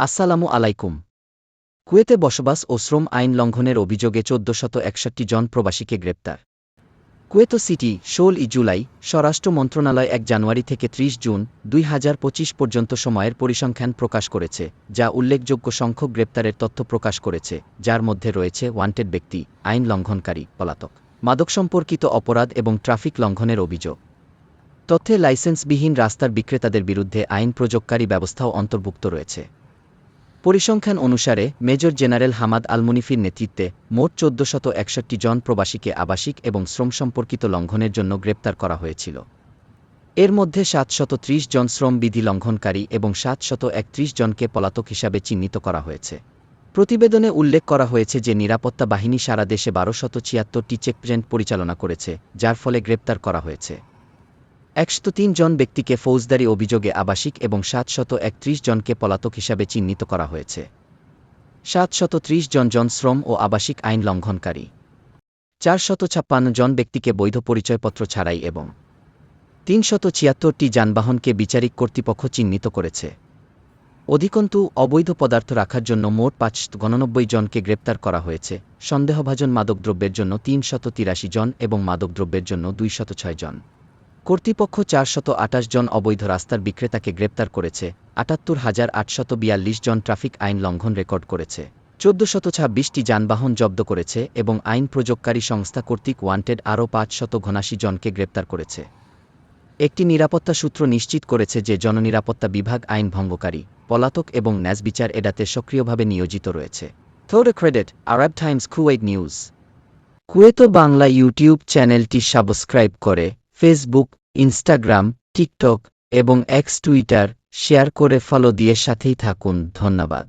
আসসালামু আলাইকুম। কুয়েতে বসবাস ও শ্রম আইন লঙ্ঘনের অভিযোগে চোদ্দশত একষট্টি জন প্রবাসীকে গ্রেপ্তার। কুয়েতো সিটি, ষোল ই জুলাই, স্বরাষ্ট্র মন্ত্রণালয় এক জানুয়ারি থেকে ৩০ জুন দুই হাজার পঁচিশ পর্যন্ত সময়ের পরিসংখ্যান প্রকাশ করেছে, যা উল্লেখযোগ্য সংখ্যক গ্রেপ্তারের তথ্য প্রকাশ করেছে, যার মধ্যে রয়েছে ওয়ান্টেড ব্যক্তি, আইন লঙ্ঘনকারী, পলাতক, মাদক সম্পর্কিত অপরাধ এবং ট্রাফিক লঙ্ঘনের অভিযোগ। তথ্যে লাইসেন্সবিহীন রাস্তার বিক্রেতাদের বিরুদ্ধে আইন প্রযোগকারী ব্যবস্থাও অন্তর্ভুক্ত রয়েছে। পরিসংখ্যান অনুসারে, মেজর জেনারেল হামাদ আলমুনিফির নেতৃত্বে মোট চোদ্দশত একষট্টি জন প্রবাসীকে আবাসিক এবং শ্রম সম্পর্কিত লঙ্ঘনের জন্য গ্রেপ্তার করা হয়েছিল। এর মধ্যে সাতশত ত্রিশ জন শ্রম বিধি লঙ্ঘনকারী এবং সাতশত একত্রিশ জনকে পলাতক হিসাবে চিহ্নিত করা হয়েছে। প্রতিবেদনে উল্লেখ করা হয়েছে যে নিরাপত্তা বাহিনী সারা দেশে বারোশত ছিয়াত্তরটি চেকপ্রেন্ট পরিচালনা করেছে, যার ফলে গ্রেপ্তার করা হয়েছে। একশত জন ব্যক্তিকে ফৌজদারি অভিযোগে আবাসিক এবং সাতশত একত্রিশ জনকে পলাতক হিসাবে চিহ্নিত করা হয়েছে। সাতশত ত্রিশ জন জন শ্রম ও আবাসিক আইন লঙ্ঘনকারী। চারশত ছাপ্পান্ন জন ব্যক্তিকে বৈধ পরিচয়পত্র ছাড়াই এবং তিনশত ছিয়াত্তরটি যানবাহনকে বিচারিক কর্তৃপক্ষ চিহ্নিত করেছে। অধিকন্তু, অবৈধ পদার্থ রাখার জন্য মোট পাঁচ গণনব্বই জনকে গ্রেপ্তার করা হয়েছে। সন্দেহভাজন মাদকদ্রব্যের জন্য তিনশত তিরাশি জন এবং মাদকদ্রব্যের জন্য দুইশত ছয় জন। কর্তৃপক্ষ চারশত আটাশ জন অবৈধ রাস্তার বিক্রেতাকে গ্রেপ্তার করেছে, আটাত্তর হাজার আটশত বিয়াল্লিশ জন ট্রাফিক আইন লঙ্ঘন রেকর্ড করেছে, চোদ্দশত ছাব্বিশটি যানবাহন জব্দ করেছে এবং আইন প্রযোগকারী সংস্থা কর্তৃক ওয়ান্টেড আরও পাঁচশত ঘনাশি জনকে গ্রেপ্তার করেছে। একটি নিরাপত্তা সূত্র নিশ্চিত করেছে যে জননিরাপত্তা বিভাগ আইন ভঙ্গকারী, পলাতক এবং ন্যাস বিচার এড়াতে সক্রিয়ভাবে নিয়োজিত রয়েছে। থোর credit, Arab Times Kuwait news. কুয়েতো Bangla YouTube চ্যানেলটি সাবস্ক্রাইব করে ফেসবুক ইনস্টাগ্রাম টিকটক এবং এক্স টুইটার শেয়ার করে ফলো দিয়ে সাথেই থাকুন। ধন্যবাদ।